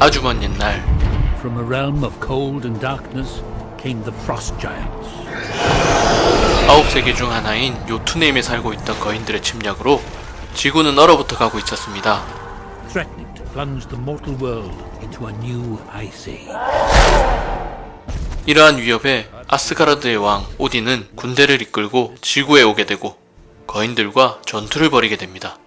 아주 먼 옛날 From a realm of cold and darkness came the frost giants. 아홉 세계 중 하나인 요투네임에 살고 있던 거인들의 침략으로 지구는 얼어붙어 가고 있었습니다. threatening to plunge the mortal world into a new ice age. 이러한 위협에 아스가르드의 왕 오딘은 군대를 이끌고 지구에 오게 되고 거인들과 전투를 벌이게 됩니다.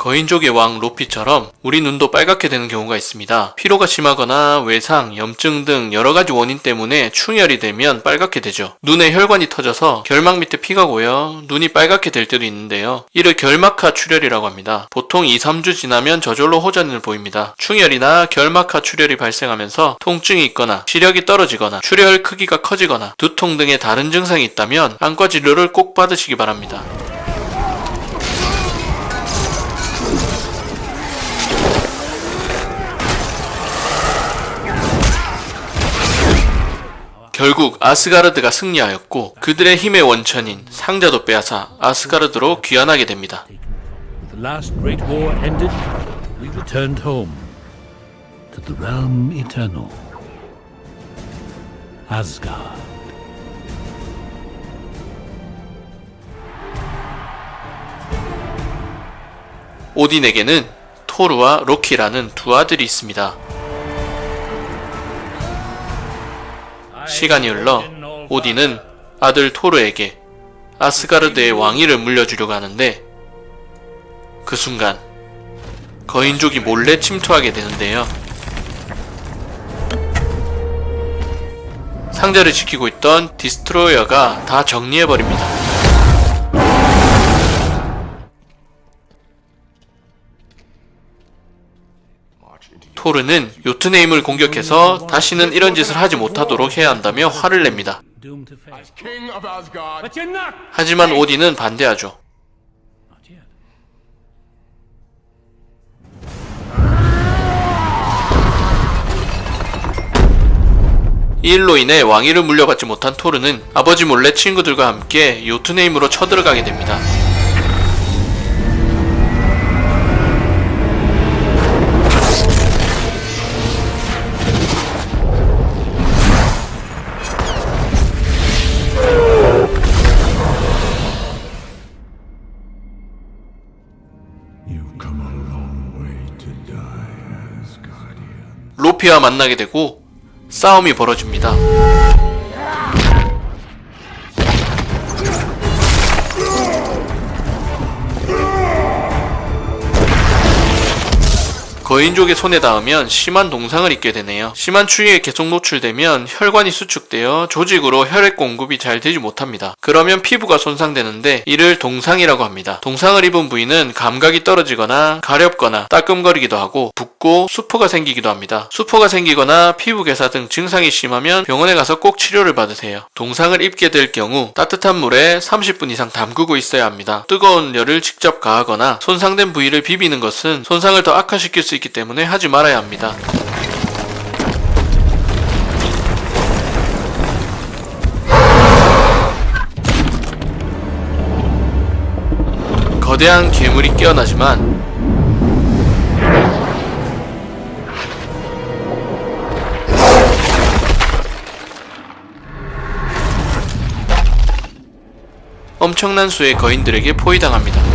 거인족의 왕 로피처럼 우리 눈도 빨갛게 되는 경우가 있습니다. 피로가 심하거나 외상, 염증 등 여러 가지 원인 때문에 충혈이 되면 빨갛게 되죠. 눈에 혈관이 터져서 결막 밑에 피가 고여 눈이 빨갛게 될 때도 있는데요. 이를 결막화 출혈이라고 합니다. 보통 2, 3주 지나면 저절로 호전을 보입니다. 충혈이나 결막화 출혈이 발생하면서 통증이 있거나 시력이 떨어지거나 출혈 크기가 커지거나 두통 등의 다른 증상이 있다면 안과 진료를 꼭 받으시기 바랍니다. 결국 아스가르드가 승리하였고 그들의 힘의 원천인 상자도 빼앗아 아스가르드로 귀환하게 됩니다. With the last great war ended, we returned home to the realm eternal. Asgard. 오딘에게는 토르와 로키라는 두 아들이 있습니다. 시간이 흘러 오딘은 아들 토르에게 아스가르드의 왕위를 물려주려고 하는데 그 순간 거인족이 몰래 침투하게 되는데요. 상자를 지키고 있던 디스트로이어가 다 정리해버립니다. 토르는 요트네임을 공격해서 다시는 이런 짓을 하지 못하도록 해야 한다며 화를 냅니다. 하지만 오딘은 반대하죠. 이 일로 인해 왕위를 물려받지 못한 토르는 아버지 몰래 친구들과 함께 요트네임으로 쳐들어가게 됩니다. 로피와 만나게 되고 싸움이 벌어집니다. 거인족의 손에 닿으면 심한 동상을 입게 되네요. 심한 추위에 계속 노출되면 혈관이 수축되어 조직으로 혈액 공급이 잘 되지 못합니다. 그러면 피부가 손상되는데 이를 동상이라고 합니다. 동상을 입은 부위는 감각이 떨어지거나 가렵거나 따끔거리기도 하고 붓고 수포가 생기기도 합니다. 수포가 생기거나 피부 괴사 등 증상이 심하면 병원에 가서 꼭 치료를 받으세요. 동상을 입게 될 경우 따뜻한 물에 30분 이상 담그고 있어야 합니다. 뜨거운 열을 직접 가하거나 손상된 부위를 비비는 것은 손상을 더 악화시킬 수 있기 때문에 하지 말아야 합니다. 거대한 괴물이 깨어나지만 엄청난 수의 거인들에게 포위당합니다.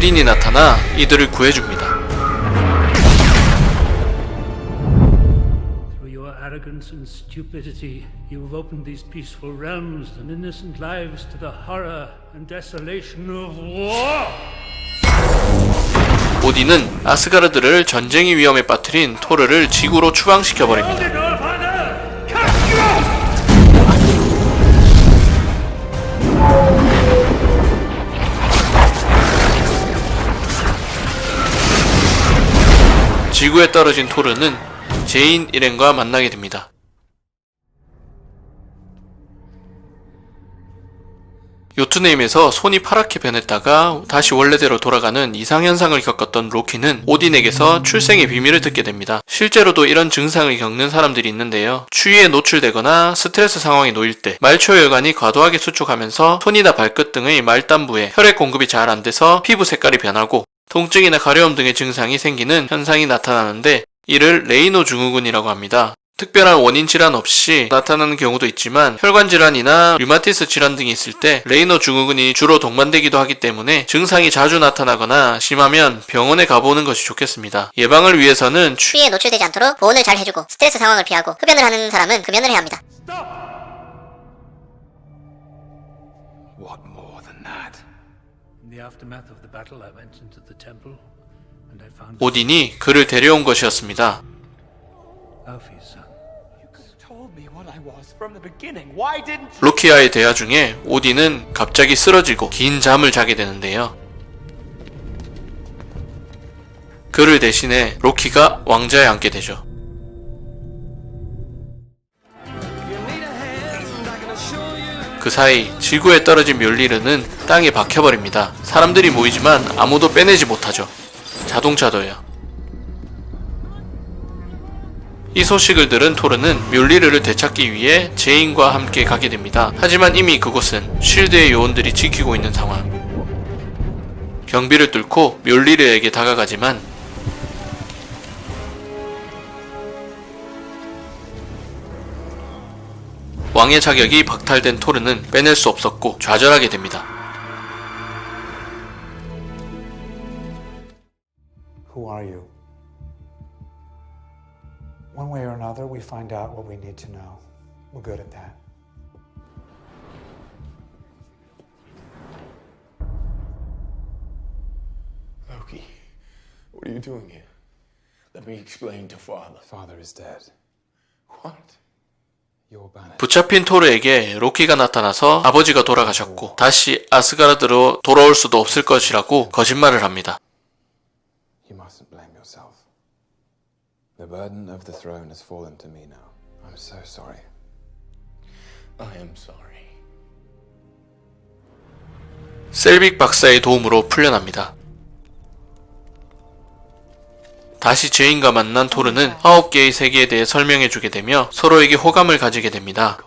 오딘이 나타나 이들을 구해줍니다. Through your arrogance and stupidity, you have opened these peaceful realms and innocent lives to the horror and desolation of war! 오딘은 아스가르드를 전쟁의 위험에 빠뜨린 토르를 지구로 추방시켜 버립니다. 지구에 떨어진 토르는 제인 일행과 만나게 됩니다. 요트네임에서 손이 파랗게 변했다가 다시 원래대로 돌아가는 이상현상을 겪었던 로키는 오딘에게서 출생의 비밀을 듣게 됩니다. 실제로도 이런 증상을 겪는 사람들이 있는데요. 추위에 노출되거나 스트레스 상황에 놓일 때 말초혈관이 과도하게 수축하면서 손이나 발끝 등의 말단부에 혈액 공급이 잘 안 돼서 피부 색깔이 변하고 통증이나 가려움 등의 증상이 생기는 현상이 나타나는데 이를 레이노 증후군이라고 합니다. 특별한 원인 질환 없이 나타나는 경우도 있지만 혈관 질환이나 류마티스 질환 등이 있을 때 레이노 증후군이 주로 동반되기도 하기 때문에 증상이 자주 나타나거나 심하면 병원에 가보는 것이 좋겠습니다. 예방을 위해서는 취- 추위에 노출되지 않도록 보온을 잘 해주고 스트레스 상황을 피하고 흡연을 하는 사람은 금연을 해야 합니다. What more than that? 오딘이 그를 데려온 것이었습니다. 로키아의 대화 중에 오딘은 갑자기 쓰러지고 긴 잠을 자게 되는데요. 그를 대신해 로키가 왕자에 앉게 되죠. 그 사이 지구에 떨어진 멸리르는 땅에 박혀버립니다. 사람들이 모이지만 아무도 빼내지 못하죠. 자동차도요. 이 소식을 들은 토르는 뮬리르를 되찾기 위해 제인과 함께 가게 됩니다. 하지만 이미 그곳은 쉴드의 요원들이 지키고 있는 상황. 경비를 뚫고 뮬리르에게 다가가지만 왕의 자격이 박탈된 토르는 빼낼 수 없었고 좌절하게 됩니다. Who are you? One way or another, we find out what we need to know. We're good at that. Loki, what are you doing here? Let me explain to father. Father is dead. What? 붙잡힌 토르에게 로키가 나타나서 아버지가 돌아가셨고 다시 아스가르드로 돌아올 수도 없을 것이라고 거짓말을 합니다. 셀빅 박사의 도움으로 풀려납니다. 다시 제인과 만난 토르는 아홉 개의 세계에 대해 설명해주게 되며 서로에게 호감을 가지게 됩니다.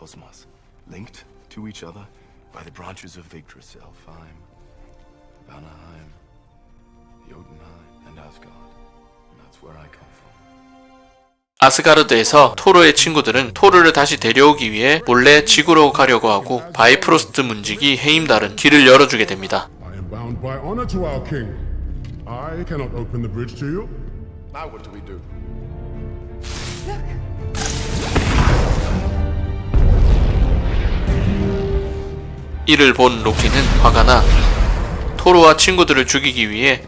아스가르드에서 토르의 친구들은 토르를 다시 데려오기 위해 몰래 지구로 가려고 하고 바이프로스트 문지기 헤임달은 길을 열어주게 됩니다. I am bound by honor to our king. I cannot open the bridge to you. Now what do we do? 이를 본 로키는 화가 나 토르와 친구들을 죽이기 위해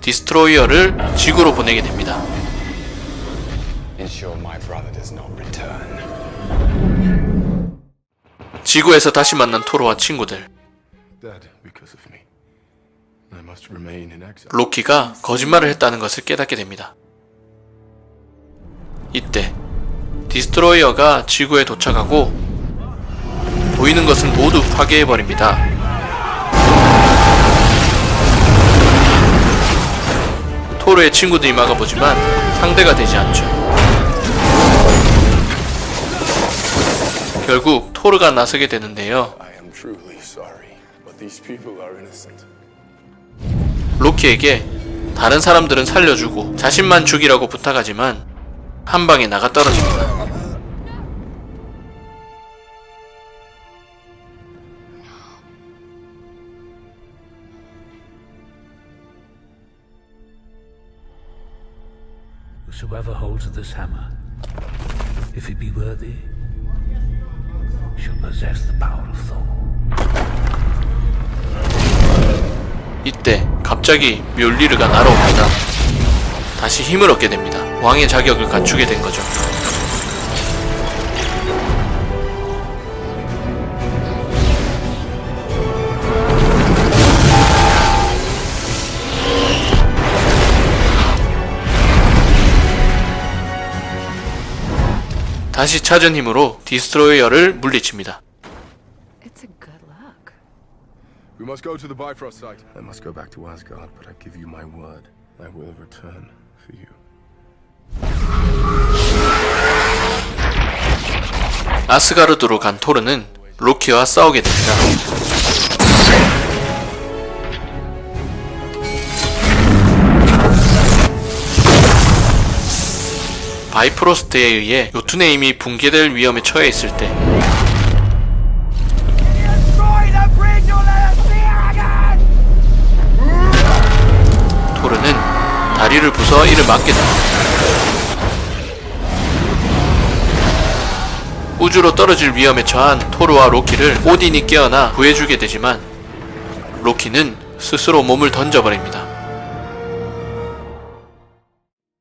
디스트로이어를 지구로 보내게 됩니다. Ensure my brother does not return. 지구에서 다시 만난 토르와 친구들. Dead because of me. I must remain in exile. 로키가 거짓말을 했다는 것을 깨닫게 됩니다. 이때 디스트로이어가 지구에 도착하고 보이는 것을 모두 파괴해버립니다. 토르의 친구들이 막아보지만 상대가 되지 않죠. 결국 토르가 나서게 되는데요. 로키에게 다른 사람들은 살려주고 자신만 죽이라고 부탁하지만 한 방에 나가 떨어집니다. Whosoever holds this hammer, if he be worthy, shall possess the power of Thor. 이때 갑자기 멸리르가 날아옵니다. 다시 힘을 얻게 됩니다. 왕의 자격을 갖추게 된 거죠. 다시 찾은 힘으로 디스트로이어를 물리칩니다. It's a good luck. We must go to the Bifrost site. I must go back to Asgard, but I give you my word. I will return for you. 아스가르드로 간 토르는 로키와 싸우게 됩니다. 바이프로스트에 의해 요트네임이 붕괴될 위험에 처해 있을 때 다리를 부숴 이를 됩니다. 우주로 떨어질 위험에 처한 토르와 로키를 오딘이 깨어나 구해주게 되지만 로키는 스스로 몸을 던져버립니다.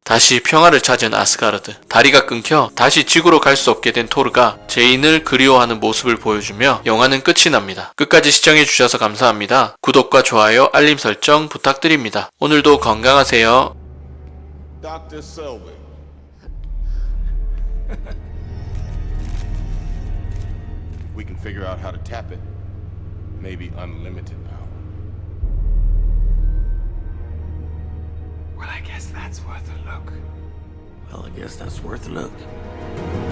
다시 평화를 찾은 아스가르드. 다리가 끊겨 다시 지구로 갈 수 없게 된 토르가 제인을 그리워하는 모습을 보여주며 영화는 끝이 납니다. 끝까지 시청해주셔서 감사합니다. 구독과 좋아요, 알림 설정 부탁드립니다. 오늘도 건강하세요. Dr. Selby. we can figure out how to tap it. Maybe unlimited power. Well, I guess that's worth a look. Well, I guess that's worth a look.